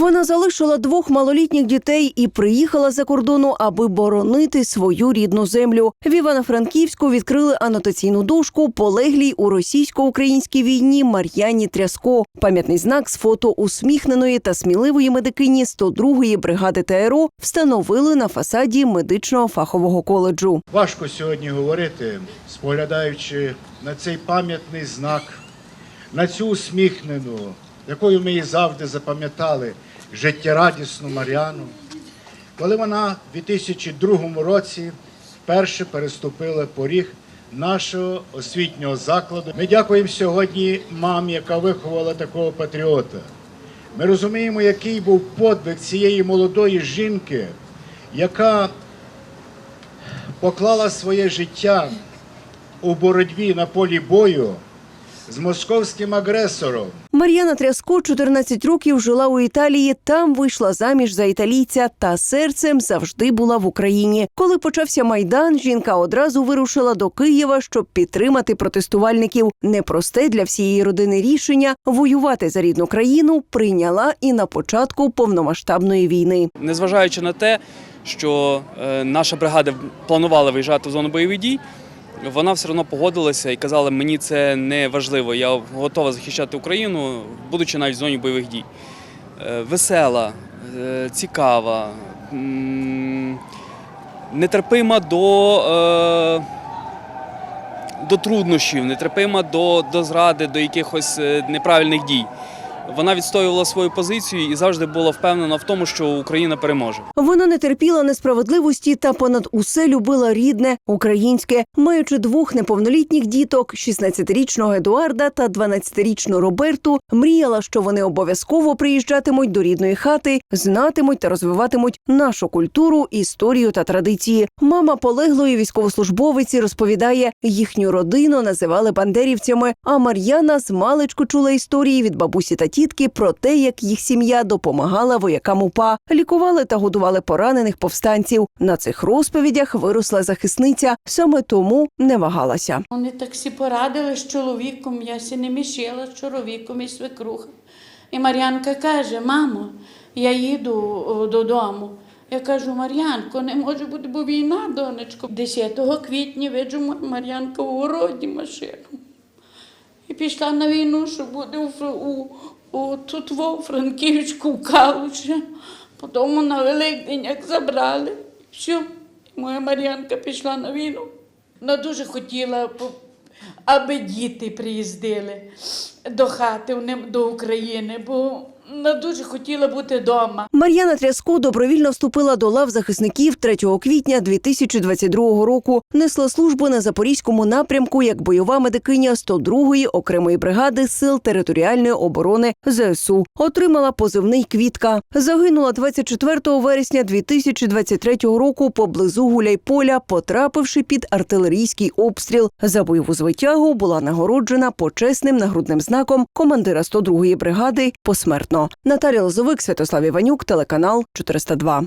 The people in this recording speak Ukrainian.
Вона залишила двох малолітніх дітей і приїхала за кордону, аби боронити свою рідну землю. В Івано-Франківську відкрили анотаційну дошку полеглій у російсько-українській війні Мар'яні Тряско. Пам'ятний знак з фото усміхненої та сміливої медикині 102-ї бригади ТРО встановили на фасаді медичного фахового коледжу. Важко сьогодні говорити, споглядаючи на цей пам'ятний знак, на цю усміхнену, якою ми її завжди запам'ятали, життєрадісну Мар'яну, коли вона в 2002 році вперше переступила поріг нашого освітнього закладу. Ми дякуємо сьогодні мамі, яка виховала такого патріота. Ми розуміємо, який був подвиг цієї молодої жінки, яка поклала своє життя у боротьбі на полі бою з московським агресором. Мар'яна Тряско 14 років жила у Італії. Там вийшла заміж за італійця та серцем завжди була в Україні. Коли почався майдан, жінка одразу вирушила до Києва, щоб підтримати протестувальників. Непросте для всієї родини рішення воювати за рідну країну прийняла і на початку повномасштабної війни. Незважаючи на те, що е, наша бригада планувала виїжджати в зону бойових дій, вона все одно погодилася і казала, мені це не важливо, я готова захищати Україну, будучи навіть в зоні бойових дій. Е, Весела, е, цікава, нетерпима до, е, до труднощів, нетерпима до, до зради, до якихось неправильних дій. Вона відстоювала свою позицію і завжди була впевнена в тому, що Україна переможе. Вона не терпіла несправедливості та понад усе любила рідне українське, маючи двох неповнолітніх діток, 16-річного Едуарда та 12-річну Роберту, мріяла, що вони обов'язково приїжджатимуть до рідної хати, знатимуть та розвиватимуть нашу культуру, історію та традиції. Мама полеглої військовослужбовиці розповідає, їхню родину називали бандерівцями. А Мар'яна з маличку чула історії від бабусі та тітки про те, як їх сім'я допомагала воякам УПА, лікували та годували поранених повстанців. На цих розповідях виросла захисниця, саме тому не вагалася. Вони так всі порадили з чоловіком, я сі не мішила з чоловіком і свекруха. І Мар'янка каже: мамо, я їду додому. Я кажу, Мар'янко, не може бути, бо війна, донечко. 10 квітня виджу Мар'янка у городі машину. І пішла на війну, що буде у, тут во Франківську, Калуші. Потім на Великдень як забрали. Все, моя Мар'янка пішла на війну. Вона дуже хотіла, аби діти приїздили до хати до України, бо вона дуже хотіла бути вдома. Мар'яна Тряско добровільно вступила до лав захисників 3 квітня 2022 року. Несла службу на запорізькому напрямку як бойова медикиня 102-ї окремої бригади сил територіальної оборони ЗСУ. Отримала позивний квітка. Загинула 24 вересня 2023 року поблизу Гуляйполя, потрапивши під артилерійський обстріл. За бойову звитягу була нагороджена почесним нагрудним знаком командира 102-ї бригади посмертно. Наталя Лозовик, Святослав Іванюк, телеканал 402.